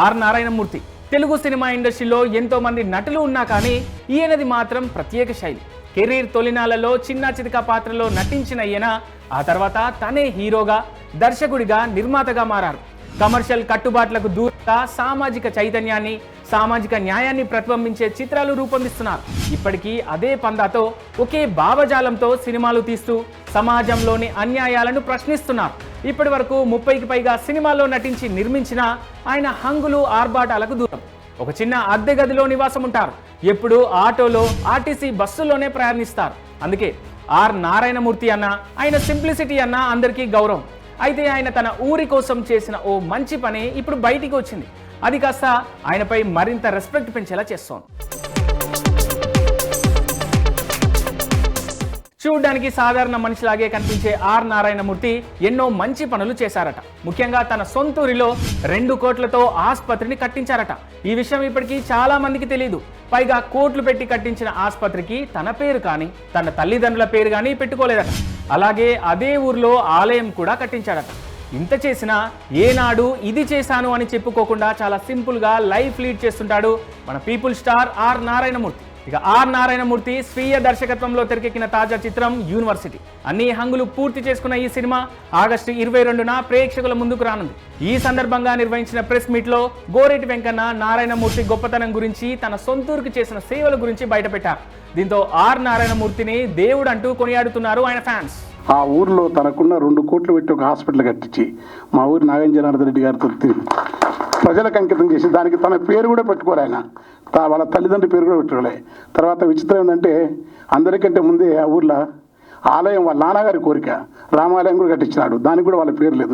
Are Narayanamurthy. Telugu cinema ఇండస్ట్రీలో ఎంతో మంది నటులు ఉన్నా కానీ ఈయనది మాత్రం ప్రత్యేక శైలి. కెరీర్ తొలినాలలో చిన్న చితక పాత్రలో నటించిన ఈయన ఆ తర్వాత తనే హీరోగా దర్శకుడిగా నిర్మాతగా మారారు. కమర్షియల్ కట్టుబాట్లకు దూరంగా సామాజిక చైతన్యాన్ని సామాజిక న్యాయాన్ని ప్రతిబింబించే చిత్రాలు రూపొందిస్తున్నారు. ఇప్పటికీ అదే పందాతో ఒకే భావజాలంతో సినిమాలు తీస్తూ సమాజంలోని అన్యాయాలను ప్రశ్నిస్తున్నారు. ఇప్పటి వరకు ముప్పైకి పైగా సినిమాల్లో నటించి నిర్మించిన ఆయన హంగులు ఆర్భాటాలకు దూరం. ఒక చిన్న అద్దె గదిలో నివాసం ఉంటారు. ఎప్పుడు ఆటోలో ఆర్టీసీ బస్సుల్లోనే ప్రయాణిస్తారు. అందుకే ఆర్ నారాయణమూర్తి అన్న ఆయన సింప్లిసిటీ అన్న అందరికీ గౌరవం. అయితే ఆయన తన ఊరి కోసం చేసిన ఓ మంచి పని ఇప్పుడు బయటికి వచ్చింది. అది కాస్త ఆయనపై మరింత రెస్పెక్ట్ పెంచేలా చేస్తోంది. చూడడానికి సాధారణ మనిషిలాగే కనిపించే ఆర్ నారాయణమూర్తి ఎన్నో మంచి పనులు చేశారట. ముఖ్యంగా తన సొంతూరిలో రెండు కోట్లతో ఆసుపత్రిని కట్టించారట. ఈ విషయం ఇప్పటికీ చాలా మందికి తెలియదు పైగా కోట్లు పెట్టి కట్టించిన ఆసుపత్రికి తన పేరు కానీ తన తల్లిదండ్రుల పేరు కానీ పెట్టుకోలేదట. అలాగే అదే ఊర్లో ఆలయం కూడా కట్టించాడట ఇంత చేసినా ఏనాడు ఇది చేశాను అని చెప్పుకోకుండా చాలా సింపుల్గా లైఫ్ లీడ్ చేస్తుంటాడు మన పీపుల్ స్టార్ ఆర్ నారాయణమూర్తి. ఇక ఆర్ నారాయణమూర్తి స్వీయ దర్శకత్వంలో తెరకెక్కిన తాజా చిత్రం యూనివర్సిటీ. అన్ని హంగులు పూర్తి చేసుకున్న ఈ సినిమా ఆగస్టు ఇరవై రెండున ప్రేక్షకుల ముందుకు రానుంది. ఈ సందర్భంగా నిర్వహించిన ప్రెస్ మీట్లో గోరెటి వెంకన్న నారాయణమూర్తి గొప్పతనం గురించి తన సొంతూరుకు చేసిన సేవల గురించి బయటపెట్టారు. దీంతో ఆర్ నారాయణమూర్తిని దేవుడు అంటూ కొనియాడుతున్నారు ఆయన ఫ్యాన్స్. ఆ ఊర్లో తనకున్న రెండు కోట్లు పెట్టి ఒక హాస్పిటల్ కట్టించి మా ఊరు నాగం జనార్దన్ రెడ్డి గారితో ప్రజలకు అంకితం చేసి దానికి తన పేరు కూడా పెట్టుకోలేన ఆయన. తా- వాళ్ళ తల్లిదండ్రుల పేరు కూడా పెట్టుకోలే. తర్వాత విచిత్రం ఏంటంటే అందరికంటే ముందే ఆ ఊర్లో ఆలయం వాళ్ళ నాన్నగారి కోరిక రామాలయం కూడా కట్టించినాడు. దానికి కూడా వాళ్ళ పేరు లేదు.